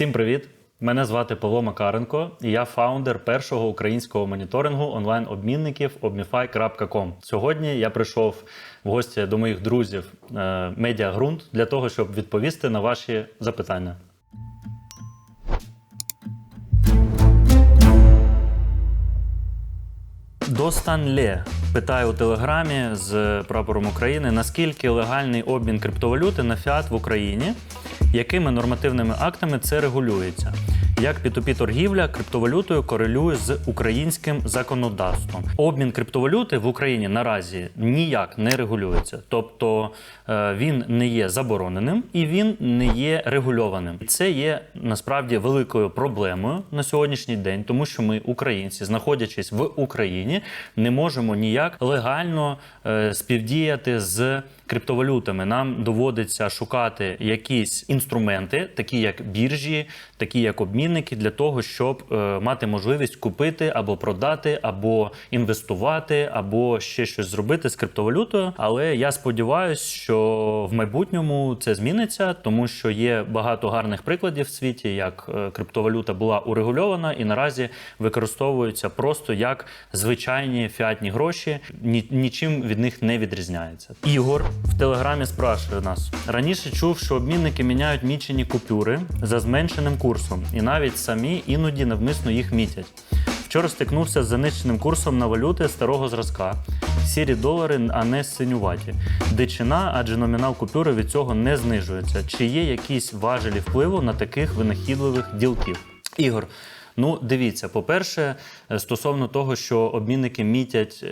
Всім привіт! Мене звати Павло Макаренко, і я фаундер першого українського моніторингу онлайн-обмінників obmify.com. Сьогодні я прийшов в гості до моїх друзів е, Медіа Грунт для того, щоб відповісти на ваші запитання. Достанлє питає у телеграмі з прапором України, наскільки легальний обмін криптовалюти на фіат в Україні, якими нормативними актами це регулюється? Як P2P торгівля криптовалютою корелює з українським законодавством? Обмін криптовалюти в Україні наразі ніяк не регулюється, тобто е, він не є забороненим і він не є регульованим. Це є насправді великою проблемою на сьогоднішній день, тому що ми, українці, знаходячись в Україні, не можемо ніяк легально е, співдіяти з криптовалютами. Нам доводиться шукати якісь інструменти, такі як біржі, такі як обмінники, для того, щоб е, мати можливість купити або продати, або інвестувати, або ще щось зробити з криптовалютою. Але я сподіваюся, що в майбутньому це зміниться, тому що є багато гарних прикладів в світі, як е, криптовалюта була урегульована і наразі використовується просто як звичайні фіатні гроші, ні, нічим від них не відрізняється. Ігор в телеграмі спрашує нас раніше чув, що обмінники міняють мічені купюри за зменшеним курсом, і навіть самі іноді навмисно їх мітять. Вчора стикнувся з занищеним курсом на валюти старого зразка. Сірі долари, а не синюваті. Дичина, адже номінал купюри від цього не знижується. Чи є якісь важелі впливу на таких винахідливих ділків? Ігор, ну дивіться, по-перше, е, стосовно того, що обмінники мітять.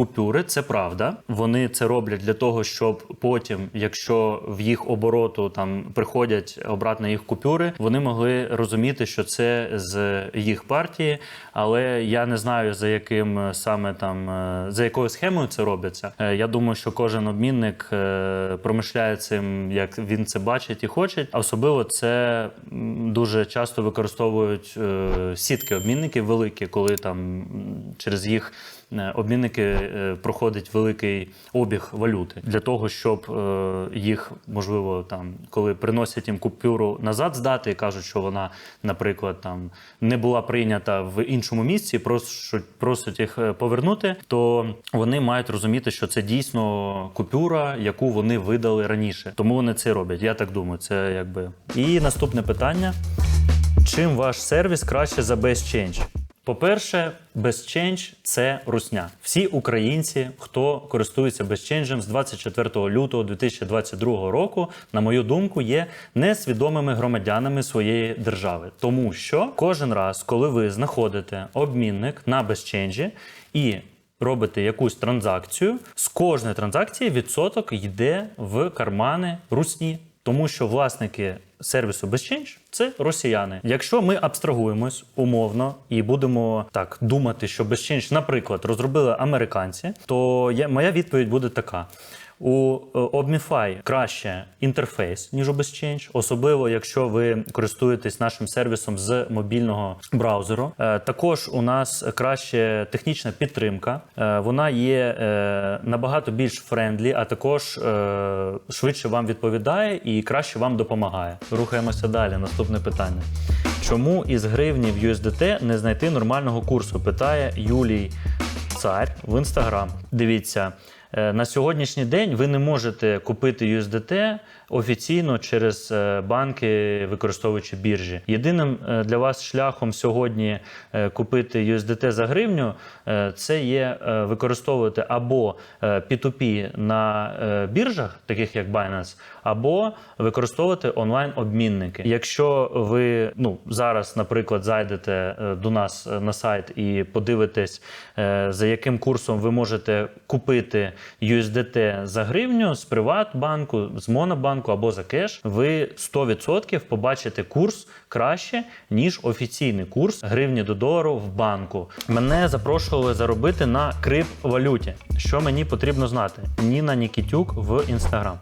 Купюри це правда. Вони це роблять для того, щоб потім, якщо в їх обороту там приходять обратно їх купюри, вони могли розуміти, що це з їх партії. Але я не знаю за яким саме там е, за якою схемою це робиться. Е, Я думаю, що кожен обмінник е, промишляє цим, як він це бачить і хоче. Особливо це дуже часто використовують сітки обмінників великі, коли там через їх. Е, Обмінники е, проходить великий обіг валюти для того, щоб е, їх можливо там, коли приносять їм купюру назад здати і кажуть, що вона, наприклад, там не була прийнята в іншому місці, просять, просять їх повернути, то вони мають розуміти, що це дійсно купюра, яку вони видали раніше. Тому вони це роблять. Я так думаю, це якби. І наступне питання: чим ваш сервіс краще за BestChange? По-перше, BestChange – це русня. Всі українці, хто користується BestChange з 24 лютого 2022 року, на мою думку, є несвідомими громадянами своєї держави, тому що кожен раз, коли ви знаходите обмінник на BestChange і робите якусь транзакцію, з кожної транзакції відсоток йде в кармани русні. Тому що власники сервісу BestChange – це росіяни. Якщо ми абстрагуємось умовно і будемо так думати, що BestChange, наприклад, розробили американці, то я, моя відповідь буде така. У е, Obmify краще інтерфейс, ніж у BestChange, особливо якщо ви користуєтесь нашим сервісом з мобільного браузеру. Е, Також у нас краще технічна підтримка. Е, Вона є е, набагато більш френдлі, а також е, швидше вам відповідає і краще вам допомагає. Рухаємося далі. Наступне питання. Чому із гривні в USDT не знайти нормального курсу? Питає Юлій Цар в інстаграм. Дивіться. Е, На сьогоднішній день ви не можете купити USDT офіційно через е, банки, використовуючи біржі. Єдиним е, для вас шляхом сьогодні купити USDT за гривню це є використовувати або е, P2P на біржах, таких як Binance, або використовувати онлайн-обмінники. Якщо ви ну зараз, наприклад, зайдете е, до нас е, на сайт і подивитесь, е, за яким курсом ви можете купити USDT за гривню з Приватбанку, з Монобанку або за кеш, ви 100% побачите курс краще, ніж офіційний курс гривні до долару в банку. Мене запрошували заробити на криптвалюті. Що мені потрібно знати? Ніна Нікітюк в інстаграм.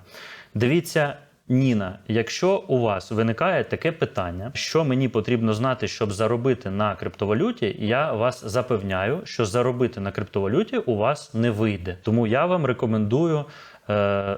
Дивіться. Ніна, якщо у вас виникає таке питання, що мені потрібно знати, щоб заробити на криптовалюті, я вас запевняю, що заробити на криптовалюті у вас не вийде. Тому я вам рекомендую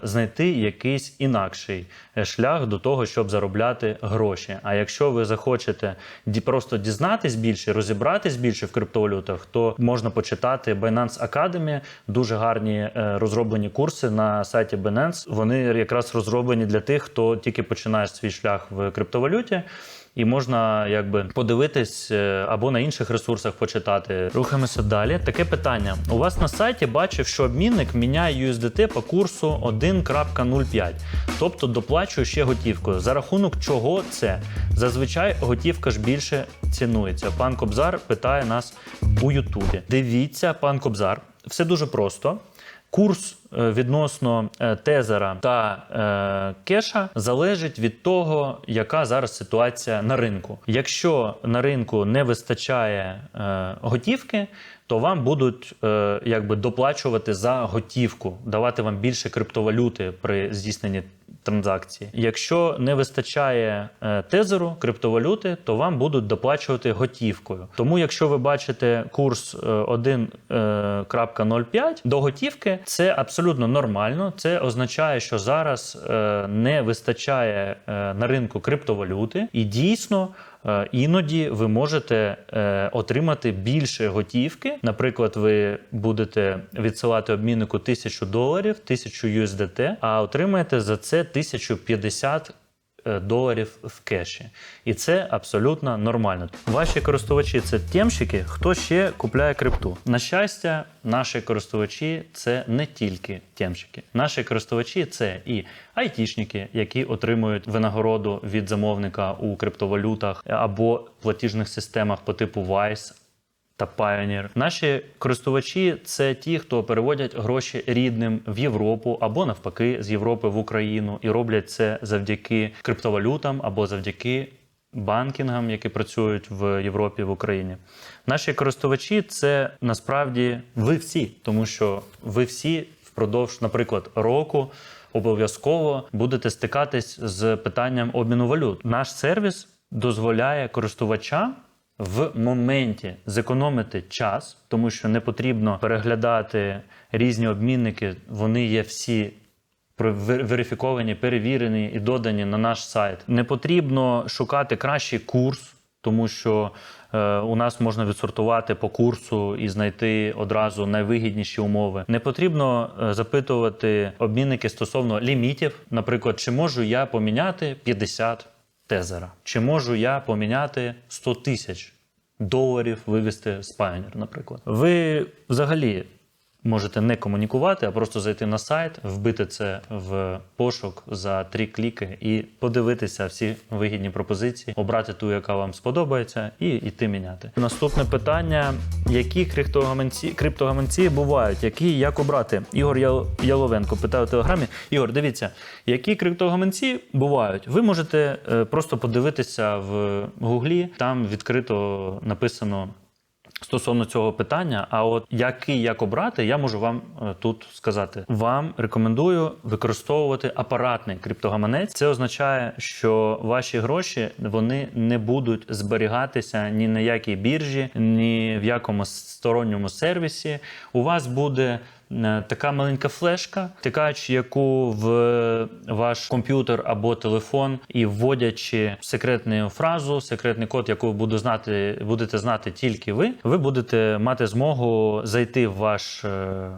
знайти якийсь інакший е, шлях до того, щоб заробляти гроші. А якщо ви захочете просто дізнатись більше, розібратись більше в криптовалютах, то можна почитати Binance Academy, дуже гарні е, розроблені курси на сайті Binance. Вони якраз розроблені для тих, хто тільки починає свій шлях в криптовалюті. І можна якби подивитись е, або на інших ресурсах почитати. Рухаємося далі. Таке питання: у вас на сайті бачив, що обмінник міняє USDT по курсу 1.05, тобто доплачує ще готівкою. За рахунок чого це? Зазвичай готівка ж більше цінується. Пан Кобзар питає нас у Ютубі. Дивіться, пан Кобзар, все дуже просто. Курс е, відносно е, тезера та е, кеша залежить від того, яка зараз ситуація на ринку. Якщо на ринку не вистачає готівки, то вам будуть якби доплачувати за готівку, давати вам більше криптовалюти при здійсненні транзакції. Якщо не вистачає е, тезеру криптовалюти, то вам будуть доплачувати готівкою. Тому, якщо ви бачите курс е, 1.05 до готівки, це абсолютно нормально. Це означає, що зараз е, не вистачає е, на ринку криптовалюти, і дійсно. е, Іноді ви можете е, отримати більше готівки. Наприклад, ви будете відсилати обміннику 1000 доларів, 1000 USDT, а отримаєте за це 1050 е, доларів в кеші. І це абсолютно нормально. Ваші користувачі це темщики, хто ще купляє крипту. На щастя, наші користувачі це не тільки темщики. Наші користувачі це і айтішники, які отримують винагороду від замовника у криптовалютах або платіжних системах по типу Wise, та Pioneer. Наші користувачі це ті, хто переводять гроші рідним в Європу або навпаки з Європи в Україну і роблять це завдяки криптовалютам або завдяки банкінгам, які працюють в Європі в Україні. Наші користувачі це насправді ви всі, тому що ви всі впродовж, наприклад, року. Обов'язково будете стикатись з питанням обміну валют. Наш сервіс дозволяє користувачам в моменті зекономити час, тому що не потрібно переглядати різні обмінники. Вони є всі верифіковані, перевірені і додані на наш сайт. Не потрібно шукати кращий курс, тому що е, у нас можна відсортувати по курсу і знайти одразу найвигідніші умови. Не потрібно е, запитувати обмінники стосовно лімітів. Наприклад, чи можу я поміняти 50 тезера? Чи можу я поміняти 100 тисяч доларів вивести Pioneer, наприклад? Ви взагалі можете не комунікувати, а просто зайти на сайт, вбити це в пошук за три кліки і подивитися всі вигідні пропозиції, обрати ту, яка вам сподобається, і йти міняти. Наступне питання: які криптогаманці, криптогаманці бувають? Які як обрати? Ігор Яловенко питає у телеграмі. Ігор, дивіться, які криптогаманці бувають? Ви можете е, просто подивитися в гуглі, там відкрито написано. Стосовно цього питання, а от який як обрати, я можу вам е, тут сказати. Вам рекомендую використовувати апаратний криптогаманець. Це означає, що ваші гроші вони не будуть зберігатися ні на якій біржі, ні в якому сторонньому сервісі. У вас буде така маленька флешка, втикаючи яку в ваш комп'ютер або телефон і вводячи секретну фразу, секретний код, яку буду знати, будете знати тільки ви, ви будете мати змогу зайти в ваш е,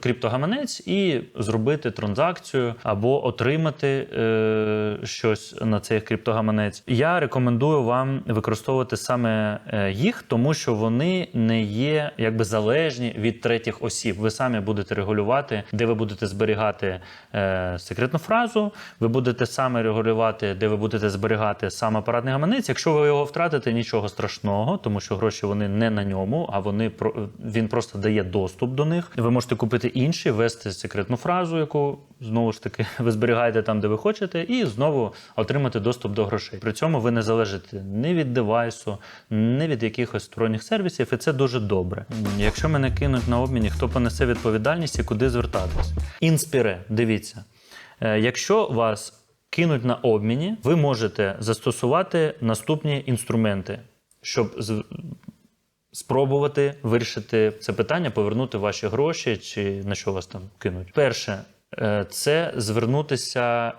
криптогаманець і зробити транзакцію або отримати е, щось на цей криптогаманець. Я рекомендую вам використовувати саме е, їх, тому що вони не є якби залежні від третіх осіб. Ви самі будете регулювати, де ви будете зберігати е, секретну фразу. Ви будете саме регулювати, де ви будете зберігати сам апаратний гаманець. Якщо ви його втратите, нічого страшного, тому що гроші вони не на ньому, а вони він просто дає доступ до них. Ви можете купити інші, ввести секретну фразу, яку знову ж таки ви зберігаєте там, де ви хочете, і знову отримати доступ до грошей. При цьому ви не залежите ні від девайсу, ні від якихось сторонніх сервісів, і це дуже добре. Якщо мене кинуть на обміні, хто понесе відповідальність і куди звертатись? Інспіре, дивіться. Е, Якщо вас кинуть на обміні, ви можете застосувати наступні інструменти, щоб спробувати вирішити це питання, повернути ваші гроші чи на що вас там кинуть. Перше, це звернутися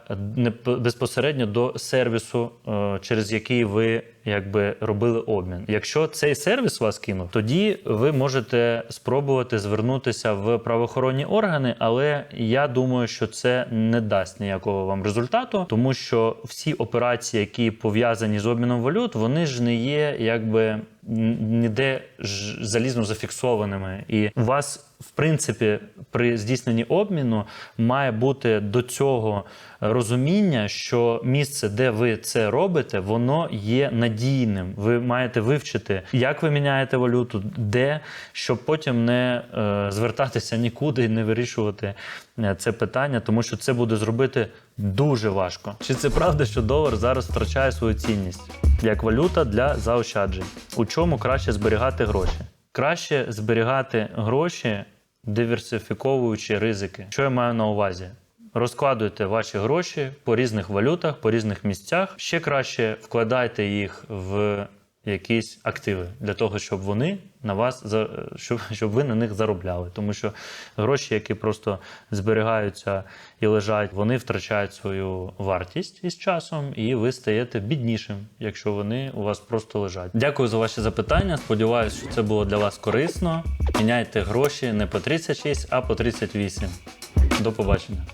безпосередньо до сервісу, е, через який ви якби робили обмін. Якщо цей сервіс вас кинув, тоді ви можете спробувати звернутися в правоохоронні органи, але я думаю, що це не дасть ніякого вам результату, тому що всі операції, які пов'язані з обміном валют, вони ж не є якби ніде ж залізно зафіксованими. І у вас, в принципі, при здійсненні обміну має бути до цього розуміння, що місце, де ви це робите, воно є надійним. Ви маєте вивчити, як ви міняєте валюту, де, щоб потім не е, звертатися нікуди і не вирішувати е, це питання, тому що це буде зробити дуже важко. Чи це правда, що долар зараз втрачає свою цінність як валюта для заощаджень? У чому краще зберігати гроші? Краще зберігати гроші, диверсифіковуючи ризики. Що я маю на увазі? Розкладуйте ваші гроші по різних валютах, по різних місцях. Ще краще вкладайте їх в якісь активи для того, щоб вони на вас щоб, щоб ви на них заробляли. Тому що гроші, які просто зберігаються і лежать, вони втрачають свою вартість із часом, і ви стаєте біднішим, якщо вони у вас просто лежать. Дякую за ваші запитання. Сподіваюся, що це було для вас корисно. Міняйте гроші не по 36, а по 38. До побачення.